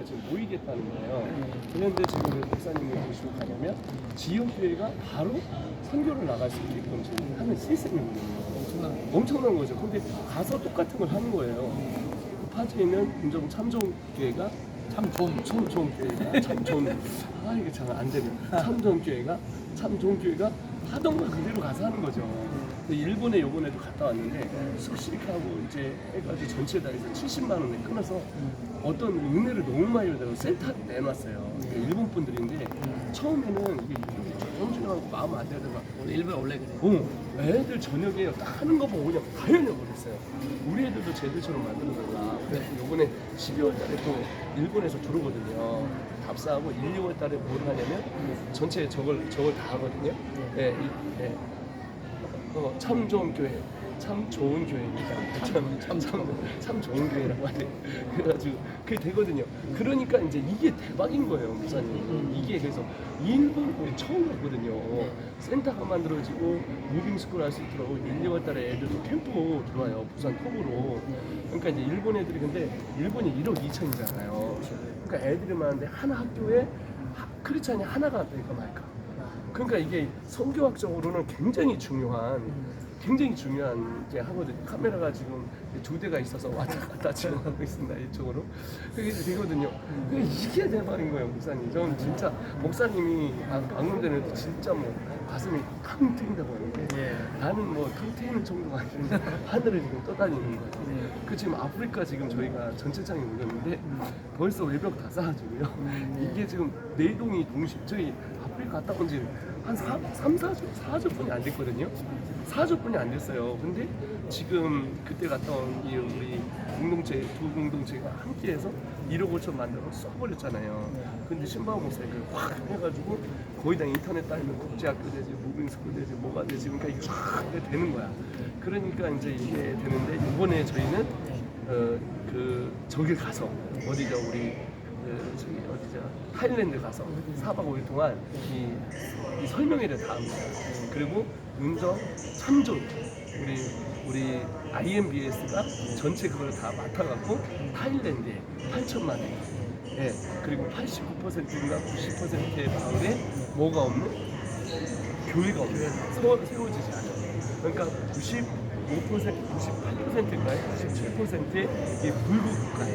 교회가 지금 모이겠다는 거예요. 그런데 지금 왜 목사님을 모시고 가냐면 지역교회가 바로 선교를 나갈 수 있게끔 지금 하는 시스템이거든요. 엄청난 엄청난 거죠. 근데 가서 똑같은 걸 하는 거예요. 파주에 있는 운정 참좋교회가 참 좋은 참 좋은 교회가 참 좋은 아 이게 잘 안 되네 참 좋은 교회가 참 좋은 교회가 하던 걸 그대로 가서 하는 거죠. 근데 일본에 요번에도 갔다 왔는데 숙식하고 이제 해가지고 전체 다 해서 70만 원에 끊어서 어떤 은혜를 너무 많이 받아서 센터를 내놨어요. 일본 분들인데 처음에는 이게 정신하고 마음 안 되다가 원래 일본 원래 그래. 어, 애들 저녁에 딱 하는 거 보고 그냥 당연히 버렸어요. 우리 애들도 쟤들처럼 만들어달라. 그래서 요번에 12월 달에 또 일본에서 들어오거든요. 답사하고 1, 2월 달에 뭘 하냐면 전체 저걸 저걸 다 하거든요. 예, 이- 예. 어, 참 좋은 교회. 참 좋은 교회입니다. 참, 참, 참, 참 좋은 교회라고 하네. 그래가지고 그게 되거든요. 그러니까 이제 이게 대박인 거예요, 목사님. 이게 그래서 일본 우리 처음 봤거든요. 센터가 만들어지고 무빙스쿨 할 수 있도록 1, 2월 달에 애들도 캠프 들어와요. 부산 톱으로. 그러니까 이제 일본 애들이 근데 일본이 1억 2천이잖아요. 그러니까 애들이 많은데 한 학교에 하- 크리스찬이 하나가 될까 말까. 그러니까 이게 성교학적으로는 굉장히 중요한 굉장히 중요한 게 하거든요. 카메라가 지금 두 대가 있어서 왔다 갔다 지금 하고 있습니다. 이쪽으로. 그게 되거든요. 그게 이게 대박인 거예요, 목사님. 저는 진짜 목사님이 방문되는 진짜 뭐 가슴이 탕 트인다고 하는데 예. 나는 뭐탕 트이는 정도가 아닌데 하늘을 지금 떠다니는 거예요. 네. 그 지금 아프리카 지금 저희가 전체장에 올렸는데 벌써 외벽 다 쌓아주고요. 이게 지금 내동이 동시 저희 아프리카 갔다 온 지 한 3, 4주, 4주뿐이 안 됐거든요. 4주뿐이 안 됐어요. 근데 지금 그때 갔다 온 이 우리 공동체, 두 공동체가 함께 해서 1억 5천 만들고 써버렸잖아요. 근데 신바오 목사님 그확 해가지고 거의 다 인터넷 따면 국제학교 되지, 무빙스쿨 되지, 뭐가 되지, 그러니까 이게 쫙 되는 거야. 그러니까 이제 이게 되는데 이번에 저희는 어, 그 저길 가서 어디죠 우리 그 저기 어디죠 타일랜드 가서 4박 5일 동안 이, 이 설명회를 다 합니다. 그리고 운전 참조 우리 우리 IMBS가 전체 그걸 다 맡아갖고 타일랜드에 8천만 원. 예, 그리고 89%인가 90%의 마을에 뭐가 없는 교회가 없는 서, 세워지지 않아요. 그러니까 95% 98%인가요? 97%의 이 불국 국가에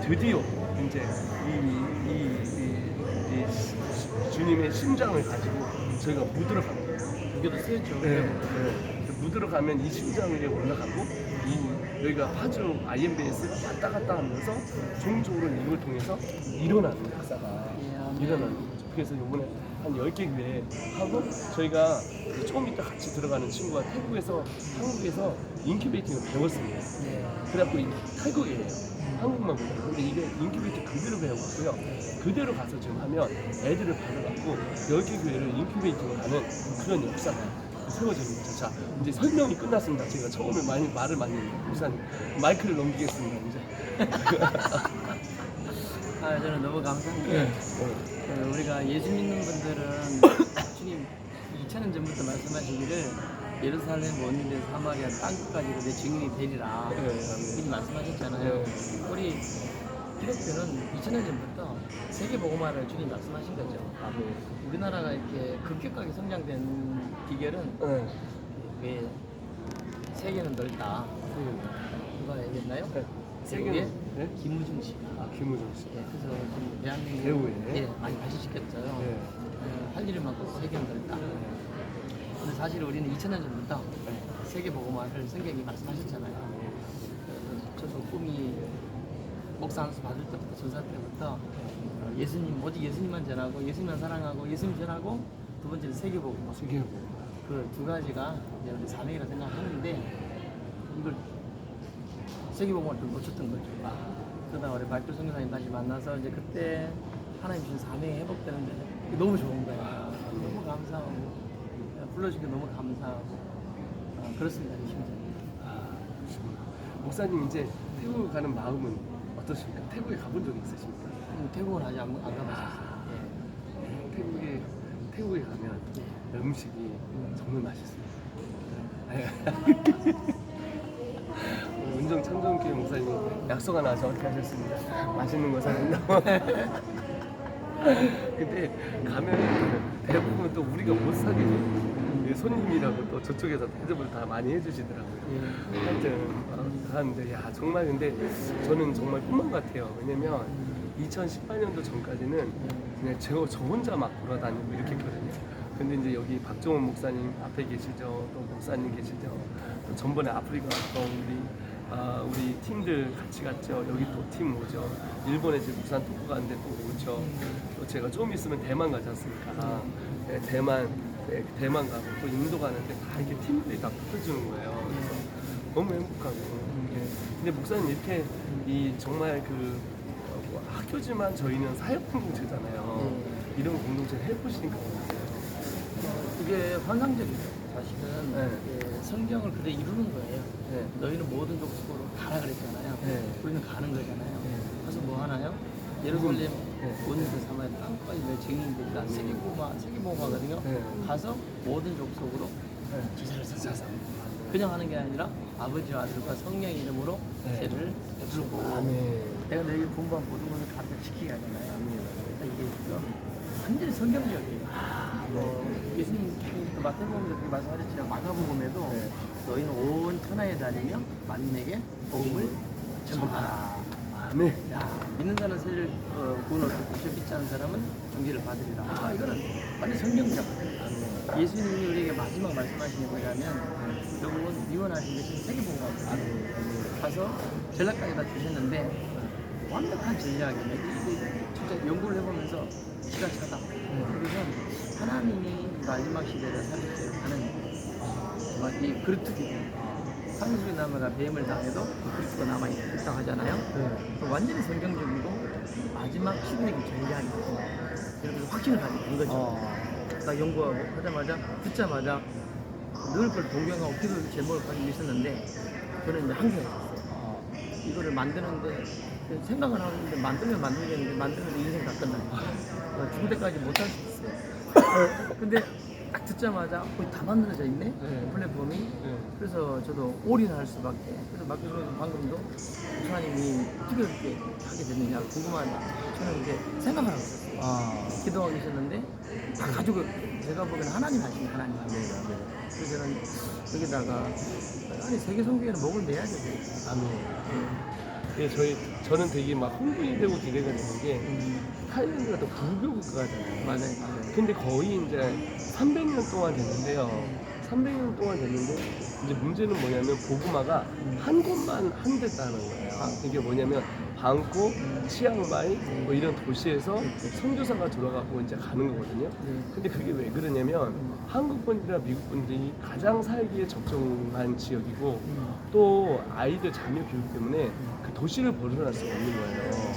드디어 이제 이, 이, 이, 이 시- 시- 주님의 심장을 가지고 저희가 묻으러 갑니다. 여기도 세죠. 네, 네. 묻으러 가면 이 심장 위에 올라가고 이 여기가 파주 IMBS가 왔다 갔다 하면서 종종으로 이걸 통해서 일어나는 역사가 일어나는 거죠. 그래서 이번에 한 10개 교회 하고 저희가 조금 이따 같이 들어가는 친구가 태국에서 한국에서 인큐베이팅을 배웠습니다. 네. 그래갖고 이 태국이에요. 한국만 보면. 근데 이게 인큐베이팅 그대로 배워갖고요. 그대로 가서 지금 하면 애들을 받아갖고 10개 교회를 인큐베이팅을 하는 그런 역사가 거죠. 자, 이제 설명이 끝났습니다. 제가 처음에 많이 말을 많이 했는데 우선 마이크를 넘기겠습니다. 이제. 아 저는 너무 감사한 게 네. 그 우리가 예수 믿는 분들은 주님 2000년 전부터 말씀하시기를 예루살렘 원인대 사마리아 땅끝까지로 내 증인이 되리라 네, 아멘. 미리 말씀하셨잖아요. 우리 기독교는 2000년 전부터 세계 복음화를 주님 말씀하신 거죠. 우리나라가 이렇게 급격하게 성장된 비결은 네. 왜 세계는 넓다. 누가 얘기했나요? 네. 세계의 네? 김우중 씨. 아, 김우정 씨. 예, 그래서 지금 대한민국 배우에? 예, 많이 발전시켰어요. 네. 어, 할 일이 많고 세계는 넓다. 근데 사실 우리는 2000년 전부터 네. 세계 복음화를 성경이 말씀하셨잖아요. 그래서 저도 꿈이 목사 한수 받을 때부터 전사 때부터 어, 예수님 오직 예수님만 전하고 예수님만 사랑하고 예수님 전하고 두 번째는 세계 복음화. 세계고. 그 두 가지가 이제 우리 사명이라 생각하는데 이걸 세계복음을 좀 놓쳤던 거죠. 그러다 우리 발표 선교사님 다시 만나서 이제 그때 하나님 주신 사명이 회복되는데 너무 좋은 거예요. 너무 감사하고 불러주기 너무 감사하고 어, 그렇습니다. 이 심정. 목사님 이제 태국 가는 마음은 어떠십니까? 태국에 가본 적이 있으십니까? 음, 태국은 아직 안, 안 가보셨어요. 예. 태국에 태국에 가면 예. 음식이 정말. 운 약속 낙서가 나와서 어떻게 하셨습니까? 맛있는 거 사는다고. 근데 가면 대부분 또 우리가 못 사게. 이 손님이라고 또 저쪽에서 대접을 다 많이 해주시더라고요. 예. 하여튼 어, 하는데 야 정말 근데 저는 정말 꿈만 같아요. 왜냐면 2018년도 전까지는 그냥 저, 저 혼자 막 돌아다니고 이렇게 했거든요. 근데 이제 여기 박종원 목사님 앞에 계시죠, 또 목사님 계시죠, 또 전번에 아프리카 갔던 우리 아, 우리 팀들 같이 갔죠. 여기 또 팀 오죠. 일본에 지금 부산 토크 가는데 또 오죠. 또 제가 좀 있으면 대만 가지 않습니까? 네, 대만, 네, 대만 가고 또 인도 가는데 다 이렇게 팀들이 다 붙어주는 거예요. 그래서 너무 행복하고. 예. 근데 목사님 이렇게 이 정말 그 어, 뭐 학교지만 저희는 사역 공동체잖아요. 이런 공동체를 해보시니까 어떠세요? 이게 환상적이죠. 사실은 네. 이게 성경을 그대로 이루는 거예요. 네. 너희는 모든 족속으로 가라 그랬잖아요. 네. 우리는 가는 거잖아요. 네. 가서 뭐 하나요? 예루살렘 네. 온유도 삼아야 땅까지 내 증인들이다. 세계보마, 세계보마거든요. 네. 가서 모든 족속으로 네. 제사를 사사. 그냥 하는 게 아니라 아버지와 아들과 성령의 이름으로 네. 죄를 베풀고. 내가 너에게 분부한 모든 것을 가르쳐 지키게 하잖아요. 그러니까 이게 완전히 성경적이에요. 뭐 예수님 마태복음에서 그렇게 말씀하셨지만 마가복음에도 네. 너희는 온 천하에 다니며 만민에게 복음을 전파하라. 아멘. 야, 믿는 자는 세를 어, 구원을 얻고 믿지 않는 사람은 종기를 받으리라. 아, 이거는 완전 성경적. 예수님이 우리에게 마지막 말씀하신 게 뭐냐면 여러분 미원하신 것이 세계복음입니다. 가서 전략까지 다 주셨는데 완벽한 전략이네. 이게 진짜 연구를 해보면서 기가 차다. 그래서 하나님이 마지막 시대를 때 하는 어, 이 그루트기 산수의 나무가 뱀을 당해도 그 그리스도가 남아 있다 하잖아요. 네. 그 완전히 성경적이고 마지막 시대의 전략이 그래서 확신을 가지고 된 거죠. 어. 나 연구하고 하자마자 듣자마자 늘 그걸 동경하고 기도 제목을 가지고 있었는데 저는 이제 한계가 있었어요. 이거를 만드는데 생각을 하는데 만들면 만들겠는데 만들면 인생 다 끝나요. 어, 죽을 때까지 못할 수 있어요. 근데 딱 듣자마자 거의 다 만들어져 있네 네. 플랫폼이. 네. 그래서 저도 올인할 수밖에. 그래서 마크로님 방금도 목사님이 어떻게 하게 됐느냐 궁금하다. 저는 이제 생각을 하고 있었어요. 아. 기도하고 계셨는데 다 가지고 제가 보기에는 하나님 하시는 하나님. 네, 네. 그래서 저는 여기다가 아니 세계 성교회는 목을 내야 되고. 아멘. 예, 저희 저는 되게 막 흥분이 되고 기대가 되는 게 타일랜드가 또 불교 국가잖아요. 맞아요. 근데 거의 이제 300년 동안 됐는데요. 300년 동안 됐는데 이제 문제는 뭐냐면 고구마가 한 곳만 한댔다는 거예요. 이게 뭐냐면 방콕, 치앙마이 뭐 이런 도시에서 선교사가 들어가고 이제 가는 거거든요. 네. 근데 그게 왜 그러냐면 한국 분들이나 미국 분들이 가장 살기에 적정한 지역이고 또 아이들 자녀 교육 때문에 그 도시를 벗어날 수가 없는 거예요.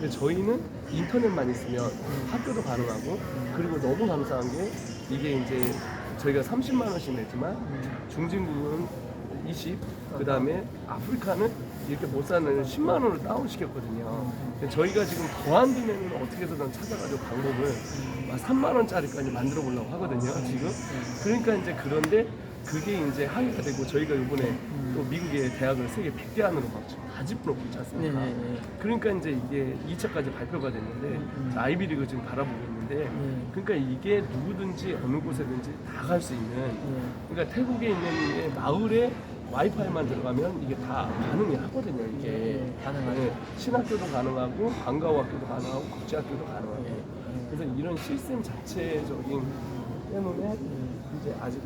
근데 저희는 인터넷만 있으면 학교도 가능하고 그리고 너무 감사한 게 이게 이제 저희가 30만 원씩 냈지만 중진국은 20, 그 다음에 아프리카는 이렇게 못 사는 10만 원을 다운 시켰거든요. 저희가 지금 더안 되면 어떻게 해서든 찾아가지고 방법을 막 3만 원짜리까지 만들어 보려고 하거든요. 지금. 그러니까 이제 그런데 그게 이제 항의가 되고 저희가 이번에 또 미국의 대학을 세계 100대 안으로 막다 집어넣고 있지 네, 않습니까? 네, 네. 그러니까 이제 이게 2차까지 발표가 됐는데 아이비리그 지금 바라보고 있는데 네. 그러니까 이게 누구든지 어느 곳에든지 다 갈 수 있는 네. 그러니까 태국에 있는 게 마을에 와이파이만 들어가면 이게 다 가능이 하거든요 이게 네, 가능하죠. 네, 신학교도 가능하고 방과후학교도 가능하고 국제학교도 가능하고 네. 그래서 이런 시스템 자체적인 때문에 이제 아직?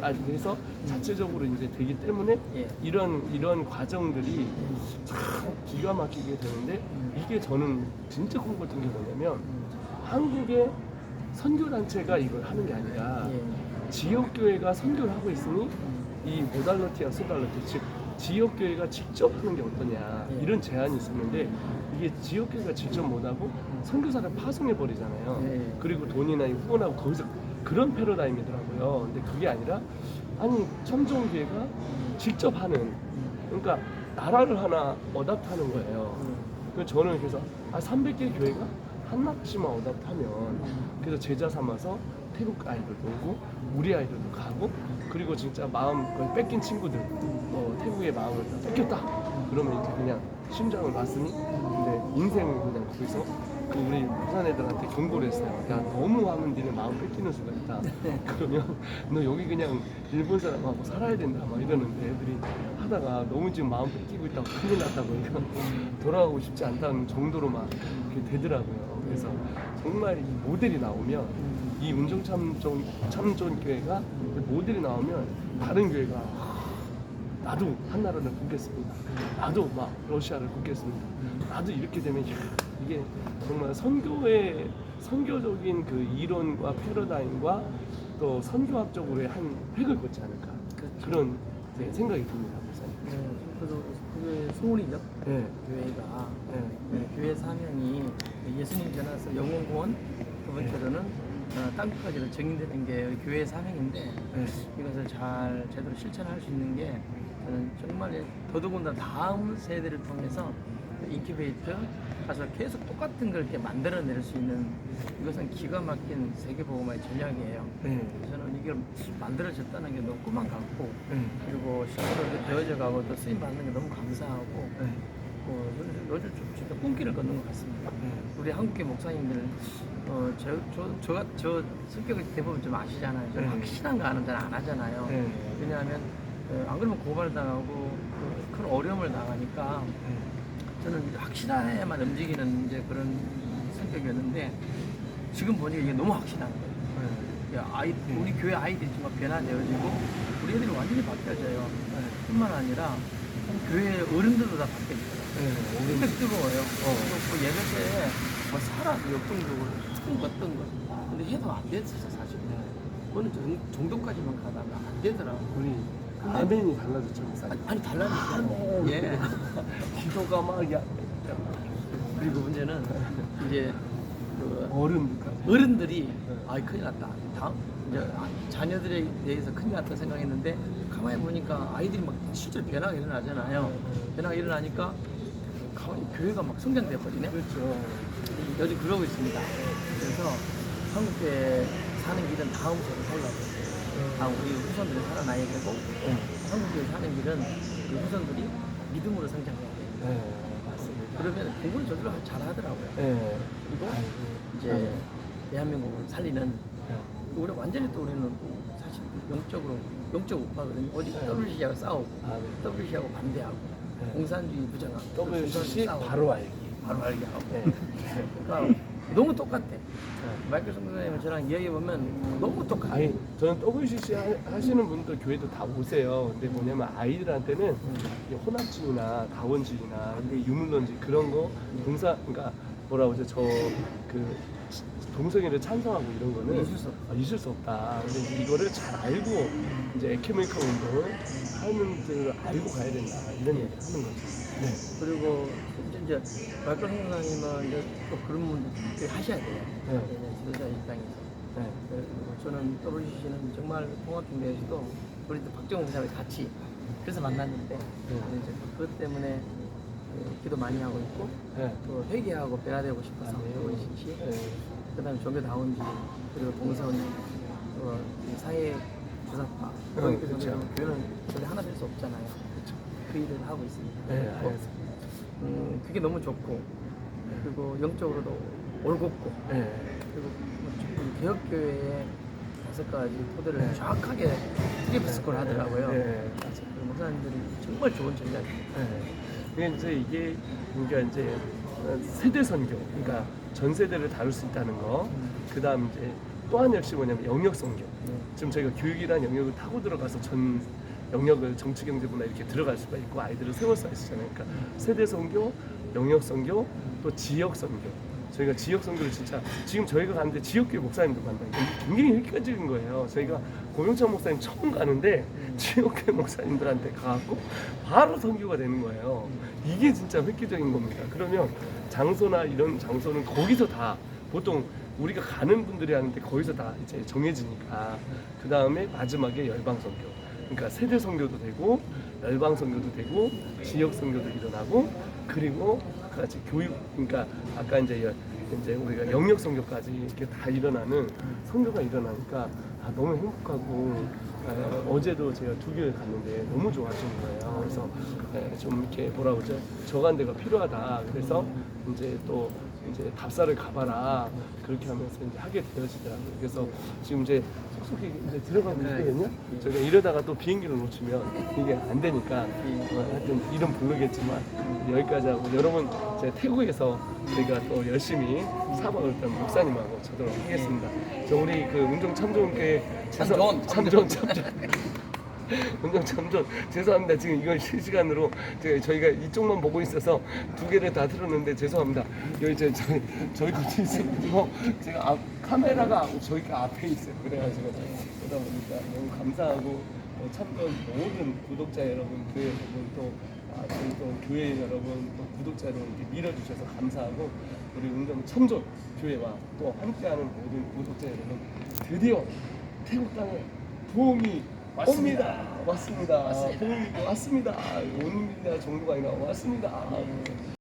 아직 그래서 자체적으로 이제 되기 때문에 예. 이런 이런 과정들이 참 기가 막히게 되는데 이게 저는 진짜 꿈꿨던 게 뭐냐면 한국의 선교 단체가 이걸 하는 게 아니라 예. 지역 교회가 선교를 하고 있으니 이 모달러티와 소달러티 즉 지역 교회가 직접 하는 게 어떠냐 예. 이런 제안이 있었는데 이게 지역 교회가 직접 못하고 선교사를 파송해 버리잖아요. 예. 그리고 돈이나 이 후원하고 거기서 그런 패러다임이더라고요. 근데 그게 아니라 아니 청정 교회가 직접 하는 그러니까 나라를 하나 어답하는 거예요. 그래서 저는 그래서 아 300개 교회가 한나씩만 어답하면 그래서 제자 삼아서 태국 아이들도 오고 우리 아이들도 가고 그리고 진짜 마음 거의 뺏긴 친구들 어, 태국의 마음을 다 뺏겼다 그러면 이제 그냥 심장을 놨으니 근데 인생을 그냥 거기서 그 우리 부산 애들한테 경고를 했어요. 야 너무 하면 니네 마음 뺏기는 수가 있다. 그러면 너 여기 그냥 일본 사람하고 살아야 된다 막 이러는데 애들이 하다가 너무 지금 마음 뺏기고 있다고 큰일 났다고 이거 돌아가고 싶지 않다는 정도로 막 그렇게 되더라고요. 그래서 정말 이 모델이 나오면 이 운정 참전 참전 교회가 모델이 나오면 다른 교회가 나도 한나라를 굽겠습니다. 나도 막 러시아를 굽겠습니다. 나도 이렇게 되면 야, 이게 정말 선교의 선교적인 그 이론과 패러다임과 또 선교학적으로의 한 획을 걷지 않을까 그렇죠. 그런 네, 생각이 듭니다, 목사님. 네, 그래서 그게 소원이죠. 네, 교회가 네, 네, 교회 사명이 예수님 전하서 영원 구원 두 번째로는 어, 땅끝까지로 정인되는 게 우리 교회의 사명인데 네, 이것을 잘 제대로 실천할 수 있는 게 저는 정말 더더군다나 다음 세대를 통해서 인큐베이터 가서 계속 똑같은 걸 이렇게 만들어낼 수 있는 이것은 기가 막힌 세계보험의 전략이에요. 네, 저는 이걸 만들어졌다는 게 너무 꿈만 같고 네, 그리고 실제로 되어져 가고 또 쓰임 받는 게 너무 감사하고 네, 어, 요즘 좀 진짜 꿈길을 걷는 것 같습니다. 네. 우리 한국계 목사님들 어, 저, 저, 저, 저 성격을 대부분 좀 아시잖아요. 좀 네. 확실한 거 하는 잘 안 하잖아요. 네. 왜냐하면 어, 안 그러면 고발당하고 그큰 어려움을 당하니까 저는 확실해야만 움직이는 이제 그런 성격이었는데 지금 보니까 이게 너무 확실한 거예요. 야, 아이, 우리 교회 아이들이 정말 변화되어지고 우리 애들이 완전히 바뀌어져요. 뿐만 아니라 교회 어른들도 다 바뀌어지더라고요. 네, 뜨거워요. 어. 그 예배 때뭐 살아 역동적으로 큰 어떤 거. 근데 해도 안 됐었어 사실. 어느 정- 정도까지만 가다가 안 되더라고. 우리 아멘이 달라졌죠, 목사님. 아니, 아니 달라졌어요. 예. 기도가 막 야, 그리고 문제는 이제 그 어른까지. 어른들이 아이 큰일 났다. 다음 이제 아, 자녀들에 대해서 큰일 났다 생각했는데 가만히 보니까 아이들이 막 실제로 변화가 일어나잖아요. 변화가 일어나니까 가만히 교회가 막 성장돼 버리네. 그렇죠. 요즘 그러고 있습니다. 그래서 한국에 사는 길은 다음 살려야 돼. 다음 우리 후손들이 살아나야 되고 한국에 사는 길은 그 후손들이 믿음으로 성장해야 돼. 네, 맞습니다. 그러면 공부를 저절로 잘 하더라고요. 네. 그리고. 이제 대한민국을 살리는 네. 우리 완전히 또 우리는 사실 영적으로 영적 우파거든요. 어디 네. WC하고 싸우고 아, 네. WC하고 반대하고 네. 공산주의 부정하고 싸우고 바로 알기. 바로 알게 하고 네. 그러니까 너무 똑같아. 마이클 선생님은 저랑 이야기해 보면 너무 똑같아. 아니 저는 WCC 하- 하시는 분들 교회도 다 오세요. 근데 뭐냐면 아이들한테는 이 혼합주의나 다원주의나 이 유물론주의 그런 거 동사 그러니까 뭐라 그러죠 저그 동성애를 찬성하고 이런 거는 있을 수 없다. 아, 있을 수 없다. 근데 이거를 잘 알고 이제 에케메이커 운동을 하는 들 알고 가야 된다 이런 얘기를 하는 거죠. 네. 그리고 이제 마이클 선생님은 이제 또 그런 분들 하셔야 돼요. 네. 이제 지도자 입장에서. 네. 그리고 저는 WCC는 정말 통합중대에서도 우리 또 박정훈 기사와 같이 그래서 만났는데 네. 이제 그것 때문에 그 기도 많이 하고 있고 네. 또 회개하고 변화되고 싶어서 WCC 네. 그다음에 종교다운주의 그리고 동선 어, 이 사회 주사파 어, 그런 그쵸. 그래서 교회는 저희 하나 될 수 없잖아요. 그 일을 하고 있습니다. 네, 알겠습니다. 음, 그게 너무 좋고 그리고 영적으로도 올곧고 네. 그리고 뭐 개혁교회의 다섯 가지 토대를 정확하게 트리프스콜 하더라고요. 네. 그래서 그 목사님들이 정말 좋은 전략이에요. 네. 이제 이게 그러니까 이제 세대 선교, 그러니까 전 세대를 다룰 수 있다는 거. 그 다음 이제 또한 역시 뭐냐면 영역 선교. 네. 지금 저희가 교육이라는 영역을 타고 들어가서 전 영역을 정치 경제 문화 이렇게 들어갈 수가 있고 아이들을 세울 수가 있잖아요. 그러니까 세대 선교, 영역 선교, 또 지역 선교. 저희가 지역 선교를 진짜 지금 저희가 가는데 지역교회 목사님들 만나니까 굉장히 획기적인 거예요. 저희가 고명찬 목사님 처음 가는데 지역교회 목사님들한테 가갖고 바로 선교가 되는 거예요. 이게 진짜 획기적인 겁니다. 그러면 장소나 이런 장소는 거기서 다 보통 우리가 가는 분들이 하는데 거기서 다 이제 정해지니까 그 다음에 마지막에 열방 선교. 그러니까 세대 선교도 되고 열방 선교도 되고 지역 선교도 일어나고 그리고 같이 교육 그러니까 아까 이제 여- 이제 우리가 영역 선교까지 이렇게 다 일어나는 선교가 일어나니까 아, 너무 행복하고 아, 어제도 제가 두 교회 갔는데 너무 좋아하시는 거예요. 그래서 예, 좀 이렇게 뭐라 그러죠? 저간대가 필요하다. 그래서 이제 또 이제 답사를 가봐라 그렇게 하면서 이제 하게 되어지더라고요. 그래서 지금 이제 속속히 이제 들어가고 있거든요. 저희가 이러다가 또 비행기를 놓치면 이게 안 되니까 어, 하여튼 이름 부르겠지만 여기까지 하고 여러분 제 태국에서 저희가 또 열심히 사박을 던 목사님하고 저도록 하겠습니다. 저 우리 그 운동 참조교회 참전, 참전 참전 운동 참전 죄송합니다. 지금 이걸 실시간으로 저희가 이쪽만 보고 있어서 두 개를 다 틀었는데 죄송합니다. 여기 저 저희 저희 도트 있어가지고 제가 앞, 카메라가 저희가 앞에 있어요. 그래가지고 그러다 보니까 너무 감사하고 어, 참전 모든 구독자 여러분 교회 여러분 또 아, 저희 또 교회 여러분 또 구독자 여러분 이렇게 밀어주셔서 감사하고 우리 운동 참전 교회와 또 함께하는 모든 구독자 여러분 드디어 태국 땅에 도움이 왔습니다. 옵니다. 왔습니다. 왔습니다. 도움이 왔습니다. 옵니다 정도가 아니라 왔습니다.